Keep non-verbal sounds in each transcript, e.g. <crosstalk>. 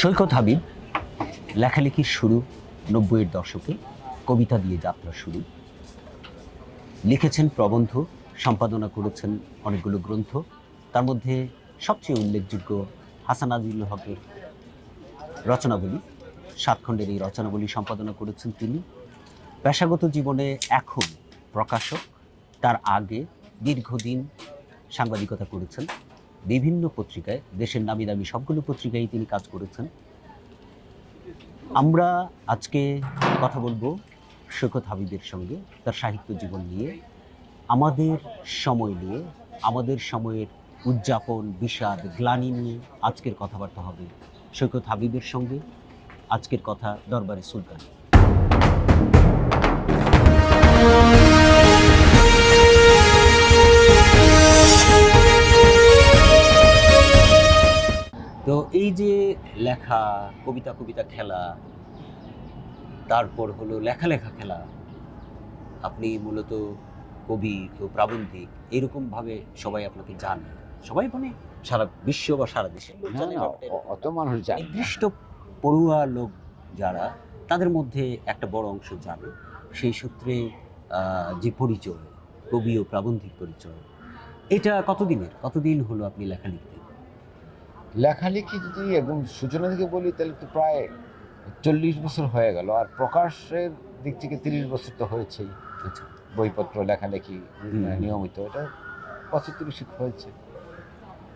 সৈকত হাবিব, লেখালেখির শুরু নব্বইয়ের দশকে, কবিতা দিয়ে যাত্রা শুরু। লিখেছেন প্রবন্ধ, সম্পাদনা করেছেন অনেকগুলো গ্রন্থ, তার মধ্যে সবচেয়ে উল্লেখযোগ্য হাসান আজিজুল হকের রচনাবলী। সাতখণ্ডের এই রচনাবলী সম্পাদনা করেছেন তিনি। পেশাগত জীবনে এখন প্রকাশক, তার আগে দীর্ঘদিন সাংবাদিকতা করেছেন। বিভিন্ন পত্রিকায়, দেশের নামি দামি সবগুলো পত্রিকায় তিনি কাজ করেছেন। আমরা আজকে কথা বলব সৈকত হাবিবের সঙ্গে তার সাহিত্য জীবন নিয়ে, আমাদের সময় নিয়ে, আমাদের সময়ের উদযাপন, বিষাদ, গ্লানি নিয়ে আজকের কথাবার্তা হবে সৈকত হাবিবের সঙ্গে। আজকের কথা দরবারে সুলতান। তো এই যে লেখা কবিতা কবিতা খেলা তারপর হলো লেখা লেখা খেলা আপনি মূলত কবি কেউ প্রাবন্ধিক এরকম ভাবে সবাই আপনাকে জানে। সবাই মানে সারা বিশ্ব বা সারা দেশে। অত মানুষ জানে নির্দিষ্ট পড়ুয়া লোক যারা তাদের মধ্যে একটা বড় অংশ জানে। সেই সূত্রে যে পরিচয় কবি ও প্রাবন্ধিক পরিচয় এটা কতদিনের? কতদিন হলো আপনি লেখা লিখতেন লেখালেখি যদি একদম সূচনা থেকে বলি তাহলে তো প্রায় চল্লিশ বছর হয়ে গেল। আর প্রকাশের দিক থেকে তিরিশ বছর তো হয়েছেই। আচ্ছা। বইপত্র লেখালেখি নিয়মিত। এটা বছর তিরিশ হয়েছে।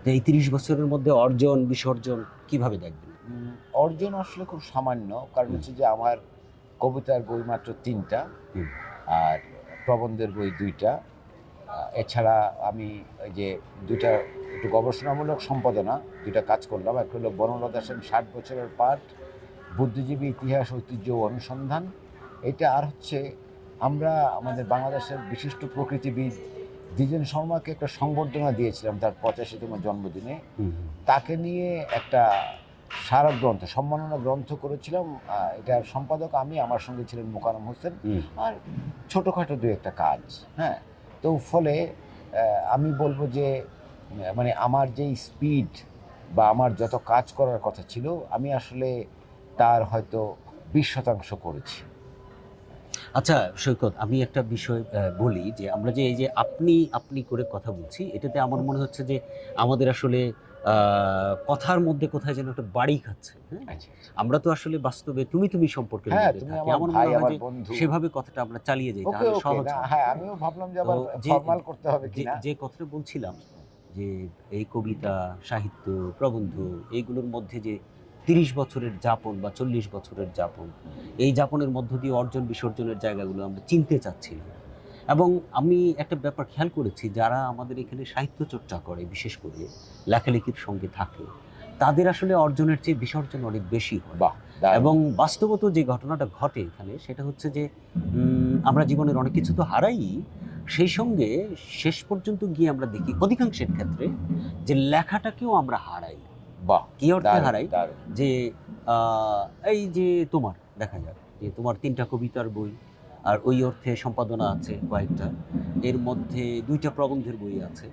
এই তিরিশ বছরের মধ্যে অর্জন বিসর্জন কীভাবে দেখবেন? অর্জন আসলে খুব সামান্য। কারণ হচ্ছে যে আমার কবিতার বই মাত্র তিনটা আর প্রবন্ধের বই দুইটা। এছাড়া আমি ওই যে দুইটা একটু গবেষণামূলক সম্পাদনা দুইটা কাজ করলাম। একটা হলো বনলতা সেন ষাট বছরের পাঠ বুদ্ধিজীবী ইতিহাস ঐতিহ্য ও অনুসন্ধান। এটা আর হচ্ছে আমরা আমাদের বাংলাদেশের বিশিষ্ট প্রকৃতিবিদ দ্বিজেন শর্মাকে একটা সংবর্ধনা দিয়েছিলাম তার পঁচাশিতম জন্মদিনে। তাকে নিয়ে একটা স্মারক গ্রন্থ সম্মাননা গ্রন্থ করেছিলাম। এটার সম্পাদক আমি আমার সঙ্গে ছিলেন মোকারম হোসেন। আর ছোটোখাটো দু একটা কাজ হ্যাঁ? তো ফলে আমি বলব যে মানে আমার যেই স্পিড বা আমার যত কাজ করার কথা ছিল আমি আসলে তার হয়তো বিশ শতাংশ করেছি। আচ্ছা সৈকত আমি একটা বিষয় আহ, বলি যে আমরা যে এই যে আপনি আপনি করে কথা বলছি এটাতে আমার মনে হচ্ছে যে আমাদের আসলে কথার মধ্যে কোথায় যেন একটা বাড়ি খাচ্ছে হ্যাঁ? আচ্ছা আমরা তো আসলে বাস্তবে তুমি তুমি সম্পর্কে হ্যাঁ আমার ভাই আমার বন্ধু। সেভাবে কথাটা আমরা চালিয়ে যাই তাহলে সহজ হ্যাঁ। আমিও ভাবলাম যে আবার ফর্মাল করতে হবে যে কথাটা বলছিলাম যে এই কবিতা সাহিত্য প্রবন্ধ এইগুলোর মধ্যে যে তিরিশ বছরের যাপন বা চল্লিশ বছরের যাপন এই যাপনের মধ্য দিয়ে অর্জন বিসর্জনের জায়গাগুলো আমরা চিনতে চাচ্ছিলাম এবং আমি একটা ব্যাপার খেয়াল করেছি যারা আমাদের এখানে সাহিত্য চর্চা করে বিশেষ করে লেখালেখির সঙ্গে থাকে তাদের আসলে অর্জনের চেয়ে বিসর্জন অনেক বেশি হয় দারুণ। এবং বাস্তবত যে ঘটনাটা ঘটে এখানে সেটা হচ্ছে যে আমরা জীবনের অনেক কিছু তো হারাই সেই সঙ্গে শেষ পর্যন্ত গিয়ে আমরা দেখি অধিকাংশের ক্ষেত্রে যে লেখাটাকেও আমরা হারাই। বাহ কি অর্থে হারাই? যে আহ, এই যে তোমার দেখা যাক যে তোমার তিনটা কবিতার বই আর ওই অর্থে সম্পাদনা আছে কয়েকটা। এর মধ্যে দুইটা প্রবন্ধের বই আছে।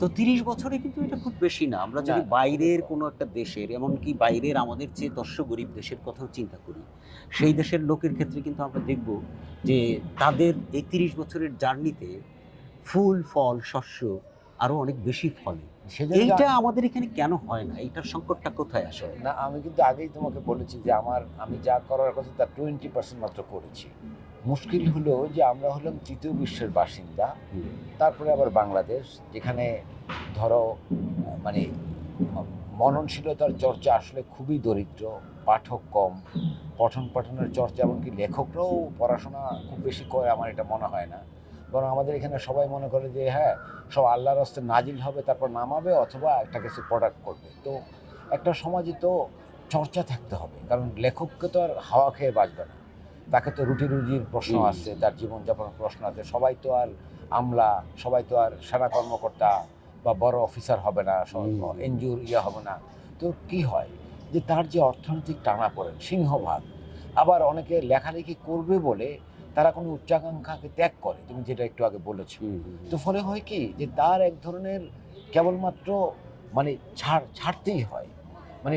তো তিরিশ বছরে কিন্তু এটা খুব বেশি না। আমরা যদি। বাইরের কোনো একটা দেশের এমনকি বাইরের আমাদের চেয়ে দর্শ গরিব দেশের কথাও চিন্তা করি সেই দেশের লোকের ক্ষেত্রে কিন্তু আমরা দেখব যে তাদের এই তিরিশ বছরের জার্নিতে ফুল ফল শস্য আরও অনেক বেশি ফলে। এইটা আমাদের এখানে কেন হয় না? এইটার সংকটটা কোথায় আসে? না আমি কিন্তু আগেই তোমাকে বলেছি যে আমার আমি যা করার কথা তার টোয়েন্টি পার্সেন্ট মাত্র করেছি। মুশকিল হলো যে আমরা হলাম তৃতীয় বিশ্বের বাসিন্দা তারপরে আবার বাংলাদেশ যেখানে ধরো মানে মননশীলতার চর্চা আসলে খুবই দরিদ্র পাঠক কম পঠন পাঠনের চর্চা এমনকি লেখকরাও পড়াশোনা খুব বেশি করে আমার এটা মনে হয় না। বরং আমাদের এখানে সবাই মনে করে যে হ্যাঁ সব আল্লাহর হস্তে নাজিল হবে তারপর নামাবে অথবা একটা কিছু প্রোডাক্ট করবে। তো একটা সমাজে তো চর্চা থাকতে হবে কারণ লেখককে তো আর হাওয়া খেয়ে বাঁচবে না। তাকে তো রুটি রুজির প্রশ্ন। আসছে তার জীবনযাপনের প্রশ্ন আছে। সবাই তো আর আমলা সবাই তো আর সেনা কর্মকর্তা বা বড় অফিসার হবে না এনজিওর ইয়ে হবে না। তো কি হয় যে তার যে অর্থনৈতিক টানা পড়েন সিংহভাগ আবার অনেকে লেখালেখি করবে বলে তারা কোনো উচ্চাকাঙ্ক্ষাকে ত্যাগ করে তুমি যেটা একটু আগে বলেছ। তো ফলে হয় কি যে তার এক ধরনের কেবলমাত্র মানে ছাড় ছাড়তেই হয়। মানে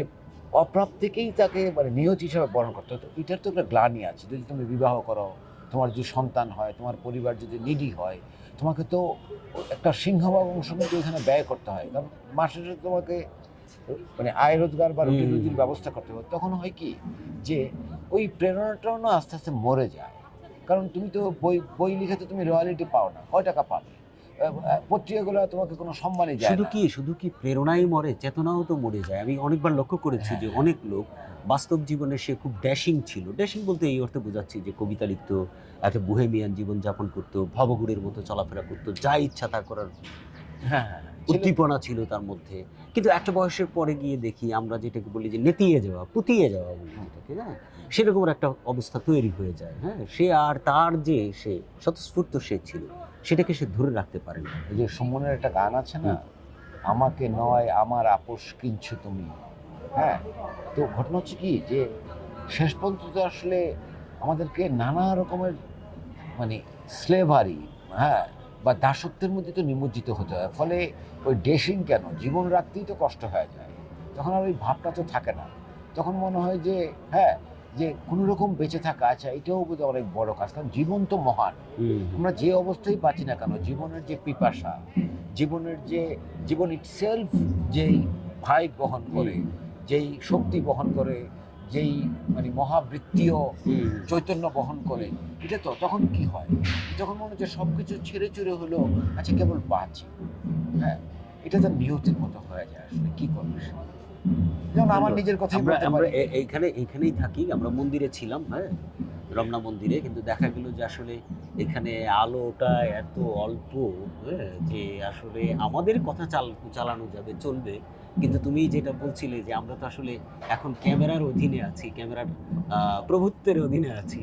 অপ্রাপ্তিকেই তাকে মানে নিয়ত হিসাবে বরণ করতে হতো এটার তো একটা গ্লানি আছে। যদি তুমি বিবাহ করো তোমার যদি সন্তান হয় তোমার পরিবার যদি নিডি হয় তোমাকে তো একটা সিংহভাগ অংশ কিন্তু এখানে ব্যয় করতে হয়। কারণ মাসে তোমাকে মানে আয় রোজগার বা রুটি রুজির ব্যবস্থা করতে হবে তখন হয় কি? যে ওই প্রেরণাটাও না আস্তে আস্তে মরে যায়। কারণ তুমি তো বই বই লিখে তো তুমি রয়্যালিটি পাও না। কয় টাকা পাবে? পত্রিকাগুলো তোমাকে কোনো সম্মানই যায় শুধু কি শুধু কি প্রেরণাই মরে চেতনাও তো মরে যায়। আমি অনেকবার লক্ষ্য করেছি যে হ্যাঁ। অনেক লোক বাস্তব জীবনে সে খুব ড্যাশিং ছিল। ড্যাশিং বলতে এই অর্থে বোঝাচ্ছি যে কবিতা লিখতো একটা বুহেমিয়ান জীবনযাপন করতো ভবঘুরের মতো চলাফেরা করতো যা ইচ্ছা তা করার হ্যাঁ হ্যাঁ উদ্দীপনা ছিল তার মধ্যে। কিন্তু একটা বয়সের পরে গিয়ে দেখি আমরা যেটাকে বলি যে নেতিয়ে যাওয়া পুতিয়ে যাওয়া বলি হ্যাঁ? সেরকম একটা অবস্থা তৈরি হয়ে যায় হ্যাঁ? সে আর তার যে সে স্বতঃস্ফূর্ত সে ছিল। সেটাকে সে ধরে রাখতে পারে না। ওই যে সুমনের একটা গান আছে না আমাকে নয় আমার আপোষ কিনছো তুমি। হ্যাঁ তো ঘটনা হচ্ছে কি যে শেষ পর্যন্ত তো আসলে আমাদেরকে নানা রকমের মানে স্লেভারি হ্যাঁ বা দাসত্বের মধ্যে তো নিমজ্জিত হতে হয়। ফলে ওই ডেসিং কেন? জীবন রাখতেই তো কষ্ট হয়ে যায়। তখন আর ওই ভাবটা তো থাকে না। তখন মনে হয় যে হ্যাঁ যে কোনো রকম বেঁচে থাকা আচ্ছা এটাও বোধহয় অনেক বড় কাজ কারণ জীবন তো মহান। আমরা যে অবস্থায় বাঁচি না কেন জীবনের যে পিপাসা জীবনের যে জীবন ইটসেলফ যেই ভাই বহন করে যেই শক্তি বহন করে যেই মানে মহাবৃত্তীয় চৈতন্য বহন করে এটা তো তখন কি হয়? যখন মনে হচ্ছে সব কিছু ছেড়ে চুড়ে হলো আচ্ছা কেবল বাঁচি। হ্যাঁ এটা তো নিয়তির মতো হয়ে যায় আসলে কি করবে সে? যেমন আমার নিজের কথাই আমরা বলতে আমরা পারি। এইখানে এইখানেই থাকি আমরা মন্দিরে ছিলাম হ্যাঁ? রমনা মন্দিরে কিন্তু দেখা গেল যে আসলে এখানে আলোটা এত অল্প হ্যাঁ যে আসলে আমাদের কথা চাল চালানো যাবে চলবে। কিন্তু তুমি যেটা বলছিলে যে আমরা তো আসলে এখন ক্যামেরার অধীনে আছি ক্যামেরার প্রভুত্বের অধীনে আছি।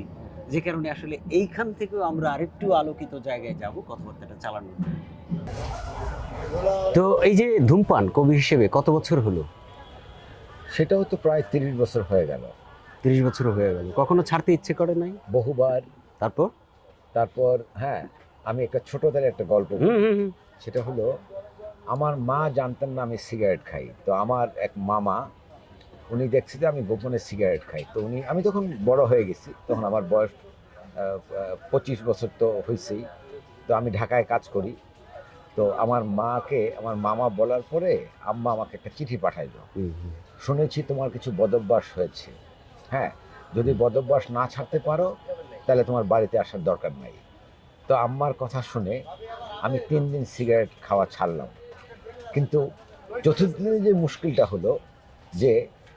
যে কারণে আসলে এইখান থেকেও আমরা আরেকটু আলোকিত জায়গায় যাব কথাবার্তাটা চালানোর। তো এই যে ধূমপান কবি হিসেবে কত বছর হলো? সেটাও তো প্রায় তিরিশ বছর হয়ে গেল। তিরিশ বছর হয়ে গেল। কখনো ছাড়তে ইচ্ছে করে নাই? বহুবার। তারপর? তারপর হ্যাঁ আমি একটা ছোটদের একটা গল্প সেটা হলো আমার মা জানতেন না আমি সিগারেট খাই। তো আমার এক মামা উনি দেখছি যে আমি গোপনে সিগারেট খাই। তো উনি আমি তখন বড় হয়ে গেছি তখন আমার বয়স পঁচিশ বছর তো হয়েছেই তো আমি ঢাকায় কাজ করি। তো আমার মাকে আমার মামা বলার পরে আম্মা আমাকে একটা চিঠি পাঠাইলো। শুনেছি তোমার কিছু বদভ্যাস হয়েছে। হ্যাঁ যদি বদভ্যাস না ছাড়তে পারো তাহলে তোমার বাড়িতে আসার দরকার নাই। তো আম্মার কথা শুনে আমি তিন দিন সিগারেট খাওয়া ছাড়লাম। কিন্তু চতুর্থ দিনে যে মুশকিলটা হলো যে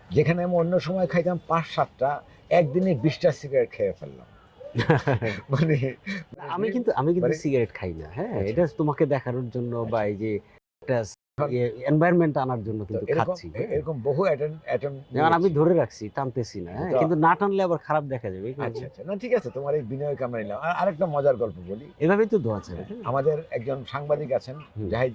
যেখানে আমি অন্য সময় খাইতাম পাঁচ সাতটা একদিনে বিশটা সিগারেট খেয়ে ফেললাম। <laughs> মানে আমি কিন্তু আমি কিন্তু মানে- সিগারেট খাই না হ্যাঁ আচ্ছা। এটা তোমাকে দেখানোর জন্য বা এই যে একটা এনভায়রনমেন্ট আনার জন্য কিন্তু খাচ্ছি। হ্যাঁ। এরকম বহু যেমন আমি ধরে রাখছি টানতেছি না হ্যাঁ কিন্তু না টানলে আবার খারাপ দেখা যাবে আচ্ছা আচ্ছা। না ঠিক আছে তোমার এই নিলাম। আর আরেকটা মজার গল্প বলি। এভাবেই তো দোয়া চাই। আমাদের একজন সাংবাদিক আছেন। জাহিদ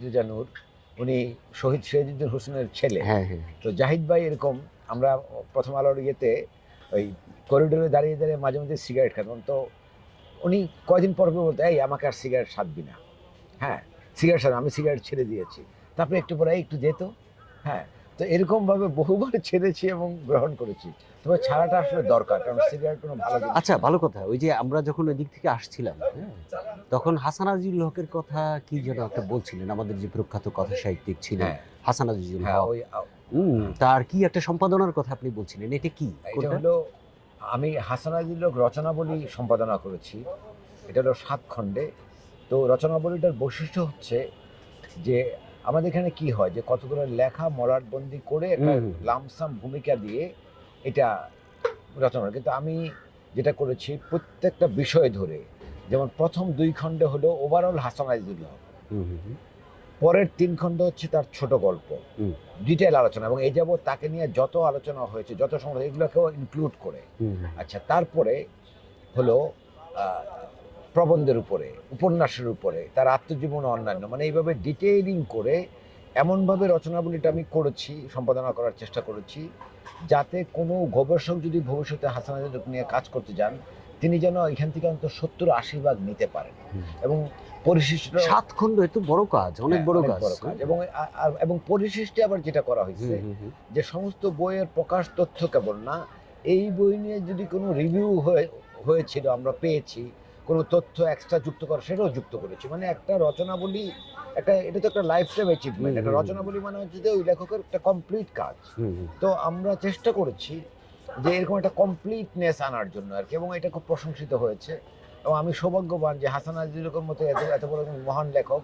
উনি শহীদ সিরাজুদ্দিন হোসেনের ছেলে। হ্যাঁ হ্যাঁ। তো জাহিদ ভাই এরকম আমরা প্রথম আলোর ইয়েতে ওই করিডোরে দাঁড়িয়ে দাঁড়িয়ে মাঝে মাঝে সিগারেট খেতাম তো উনি কয়দিন পর পর বলতে এই আমাকে আর সিগারেট সাধবি না। হ্যাঁ সিগারেট সাধ আমি সিগারেট ছেড়ে দিয়েছি। তারপরে একটু পরে একটু যেত হ্যাঁ তো এরকমভাবে বহুবার <laughs> ছেড়েছি এবং গ্রহণ করেছি। তবে ছাড়াটা আসলে দরকার কারণ সিগারেট কোনো ভালো আচ্ছা ভালো কথা। ওই যে আমরা যখন ওই দিক থেকে আসছিলাম হ্যাঁ, তখন হাসান আজিজুল হকের কথা কি যেন একটা বলছিলেন আমাদের যে প্রখ্যাত কথা সাহিত্যিক ছিলেন হ্যাঁ। হাসান আজিজুল হ্যাঁ হক। তার কি একটা সম্পাদনার কথা আপনি বলছিলেন? এটা কি? এটা? হলো আমি হাসানাজিল্লোক রচনাবলী সম্পাদনা করেছি। এটা হলো সাত খণ্ডে। তো রচনাবলীটার বৈশিষ্ট্য হচ্ছে যে আমাদের এখানে কি হয় যে কতগুলো লেখা মলাটবন্দি করে একটা লামসাম ভূমিকা দিয়ে এটা রচনা কিন্তু আমি যেটা করেছি প্রত্যেকটা বিষয় ধরে যেমন প্রথম দুই খণ্ডে হলো ওভারঅল হাসান হক। পরের তিন খণ্ড হচ্ছে তার ছোট গল্প। ডিটেল আলোচনা এবং এই যাবৎ তাকে নিয়ে যত আলোচনা হয়েছে যত সময় এগুলোকেও ইনক্লুড করে। আচ্ছা তারপরে হলো প্রবন্ধের উপরে উপন্যাসের উপরে তার আত্মজীবন অন্যান্য মানে এইভাবে ডিটেইলিং করে এমনভাবে রচনাবলীটা আমি করেছি সম্পাদনা করার চেষ্টা করেছি যাতে কোনো গবেষক যদি ভবিষ্যতে হাসান হাসানাদের নিয়ে কাজ করতে যান তিনি যেন এখান থেকে অন্তত সত্তর আশি ভাগ নিতে পারেন। এবং পরিশিষ্ট সাত খণ্ড এ তো বড় কাজ অনেক হ্যাঁ, বড় কাজ। এবং এবং পরিশিষ্টে আবার যেটা করা হয়েছে। যে সমস্ত বইয়ের প্রকাশ তথ্য কেবল না এই বই নিয়ে যদি কোনো রিভিউ হয়ে হয়েছিল আমরা পেয়েছি কোনো তথ্য এক্সট্রা যুক্ত করা সেটাও যুক্ত করেছি। মানে একটা রচনাবলী একটা এটা তো একটা লাইফ টাইম অ্যাচিভমেন্ট একটা রচনাবলী মানে হচ্ছে যে ওই লেখকের একটা কমপ্লিট কাজ। তো আমরা চেষ্টা করেছি যে এরকম একটা কমপ্লিটনেস আনার জন্য আর কি এবং এটা খুব প্রশংসিত হয়েছে। এবং আমি সৌভাগ্যবান যে হাসান আজিজুলের মতো এত এত বড় একজন মহান লেখক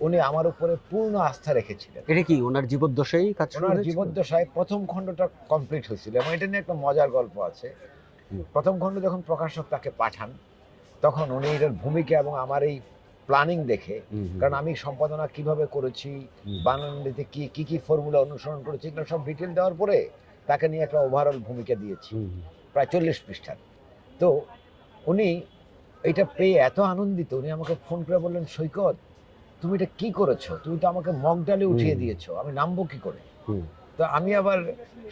উনি আমার উপরে পূর্ণ আস্থা রেখেছিলেন। এটা কি ওনার জীবদ্দশাই কাজ ওনার জীবদ্দশায় প্রথম খণ্ডটা কমপ্লিট হয়েছিল এবং এটা নিয়ে একটা মজার গল্প আছে। প্রথম খণ্ড যখন প্রকাশক তাকে পাঠান তখন উনি এটার ভূমিকা এবং আমার এই প্ল্যানিং দেখে কারণ আমি সম্পাদনা কীভাবে করেছি। বানানিতে কি কি কি ফর্মুলা অনুসরণ করেছি এগুলো সব ডিটেল দেওয়ার পরে তাকে নিয়ে একটা ওভারঅল ভূমিকা দিয়েছি। প্রায় চল্লিশ পৃষ্ঠার তো উনি এটা পেয়ে এত আনন্দিত উনি আমাকে ফোন করে বললেন সৈকত তুমি এটা কি করেছ তুমি তো আমাকে মগডালে উঠিয়ে দিয়েছ আমি নামবো কি করে। তো আমি আবার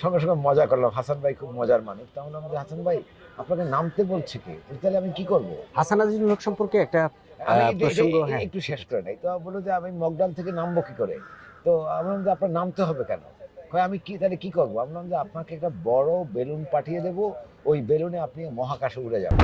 সঙ্গে সঙ্গে মজা করলাম। হাসান ভাই খুব মজার মানুষ। তা বললাম যে হাসান ভাই আপনাকে নামতে বলছে কি? তাহলে আমি কি করব? হাসান আজিজুল হক সম্পর্কে একটা প্রসঙ্গ, হ্যাঁ। একটু শেষ করে নাই। তো বলল যে আমি মগডাল থেকে নামবো কি করে? তো আমি বললাম যে আপনার নামতে হবে কেন? আমি কি তাহলে কি করব? আমি বললাম যে আপনাকে একটা বড় বেলুন পাঠিয়ে দেবো। ওই বেলুনে আপনি মহাকাশে উড়ে যাবেন।